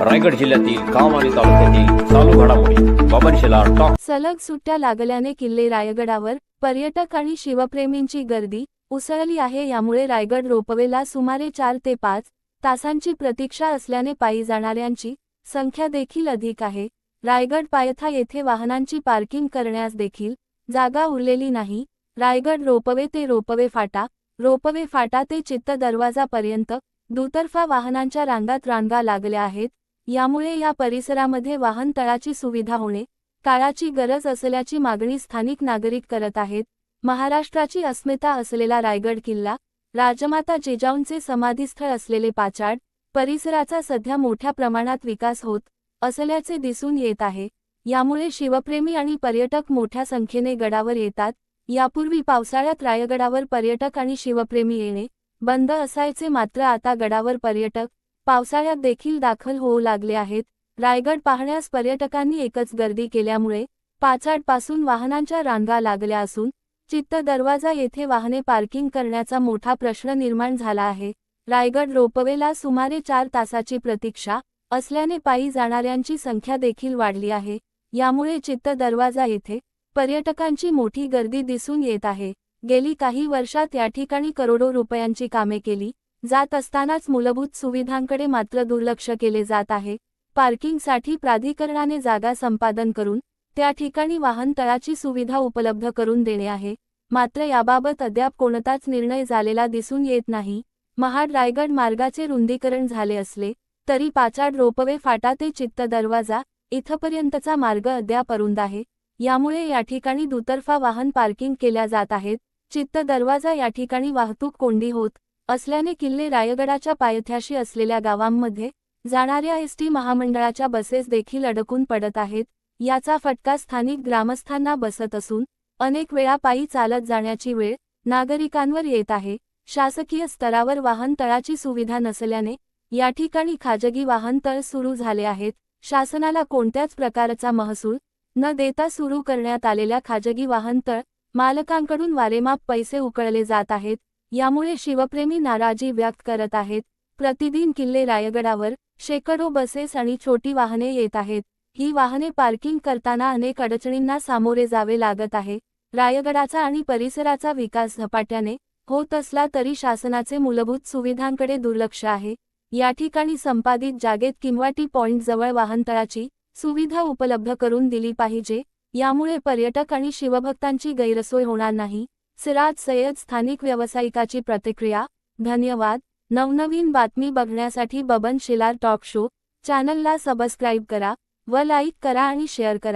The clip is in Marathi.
रायगड जिल्ह्यातील काम आणि तालुक्यातील चालू घडामोडी बाबन टॉक. सलग सुट्ट्या लागल्याने किल्ले रायगडावर पर्यटक आणि शिवप्रेमींची गर्दी उसळली आहे. यामुळे रायगड रोपवेला सुमारे चार ते पाच तासांची प्रतीक्षा असल्याने पायी जाणाऱ्यांची संख्या देखील अधिक आहे. रायगड पायथा येथे वाहनांची पार्किंग करण्यास देखील जागा उरलेली नाही. रायगड रोपवे ते रोपवे फाटा रोपवे फाटा ते चित्त दरवाजापर्यंत दुतर्फा वाहनांच्या रांगात रांगा लागल्या आहेत यामुळे या परिसरामध्ये वाहन तळाची सुविधा होणे काळाची गरज असल्याची मागणी स्थानिक नागरिक करत आहेत. महाराष्ट्राची अस्मिता असलेला रायगड किल्ला राजमाता जिजाऊंचे समाधीस्थळ असलेले पाचाड परिसराचा सध्या मोठ्या प्रमाणात विकास होत असल्याचे दिसून येत आहे. यामुळे शिवप्रेमी आणि पर्यटक मोठ्या संख्येने गडावर येतात. यापूर्वी पावसाळ्यात रायगडावर पर्यटक आणि शिवप्रेमी येणे बंद असायचे मात्र आता गडावर पर्यटक पावसाळ्यात देखील दाखल होऊ लागले आहेत. रायगड पाहण्यास पर्यटकांनी एकच गर्दी केल्यामुळे पाचाडपासून वाहनांच्या रांगा लागल्या असून चित्त दरवाजा येथे वाहने पार्किंग करण्याचा मोठा प्रश्न निर्माण झाला आहे. रायगड रोपवेला सुमारे चार तासाची प्रतीक्षा असल्याने पायी जाणाऱ्यांची संख्या देखील वाढली आहे. यामुळे चित्त दरवाजा येथे पर्यटकांची मोठी गर्दी दिसून येत आहे. गेली काही वर्षात या ठिकाणी करोडो रुपयांची कामे केली जात असतानाच मूलभूत सुविधांकडे मात्र दुर्लक्ष केले जात आहे. पार्किंगसाठी प्राधिकरणाने जागा संपादन करून त्या ठिकाणी वाहन तळाची सुविधा उपलब्ध करून देणे आहे. मात्र याबाबत अद्याप कोणताच निर्णय झालेला दिसून येत नाही. महाड रायगड मार्गाचे रुंदीकरण झाले असले तरी पाचाड रोपवे फाटा ते चित्त दरवाजा इथपर्यंतचा मार्ग अद्याप अरुंद आहे. यामुळे या ठिकाणी दुतर्फा वाहन पार्किंग केल्या जात आहेत. चित्त दरवाजा या ठिकाणी वाहतूक कोंडी होत असल्याने किल्ले रायगडाच्या पायथ्याशी असलेल्या गावांमध्ये जाणाऱ्या एस टी महामंडळाच्या बसेस देखील अडकून पडत आहेत. याचा फटका स्थानिक ग्रामस्थांना बसत असून अनेक वेळा पायी चालत जाण्याची वेळ नागरिकांवर येत आहे. शासकीय स्तरावर वाहन तळाची सुविधा नसल्याने या ठिकाणी खाजगी वाहन तळ सुरू झाले आहेत. शासनाला कोणत्याच प्रकारचा महसूल न देता सुरू करण्यात आलेल्या खाजगी वाहनतळ मालकांकडून वारेमाप पैसे उकळले जात आहेत यामुळे शिवप्रेमी नाराजी व्यक्त करत आहेत. प्रतिदिन किल्ले रायगडावर शेकडो बसेस आणि छोटी वाहने येत आहेत. ही वाहने पार्किंग करताना अनेक अडचणींना सामोरे जावे लागत आहे. रायगडाचा आणि परिसराचा विकास झपाट्याने होत असला तरी शासनाचे मूलभूत सुविधांकडे दुर्लक्ष आहे. या ठिकाणी संपादित जागेत किंवा टी पॉइंट जवळ वाहनतळाची सुविधा उपलब्ध करून दिली पाहिजे. यामुळे पर्यटक आणि शिवभक्तांची गैरसोय होणार नाही. सिराज सय्यद स्थानिक व्यावसायिकाची प्रतिक्रिया धन्यवाद. नवनवीन बातमी बघण्यासाठी बबन शिलार टॉक शो. चॅनलला सबस्क्राईब करा व लाईक करा आणि शेअर करा.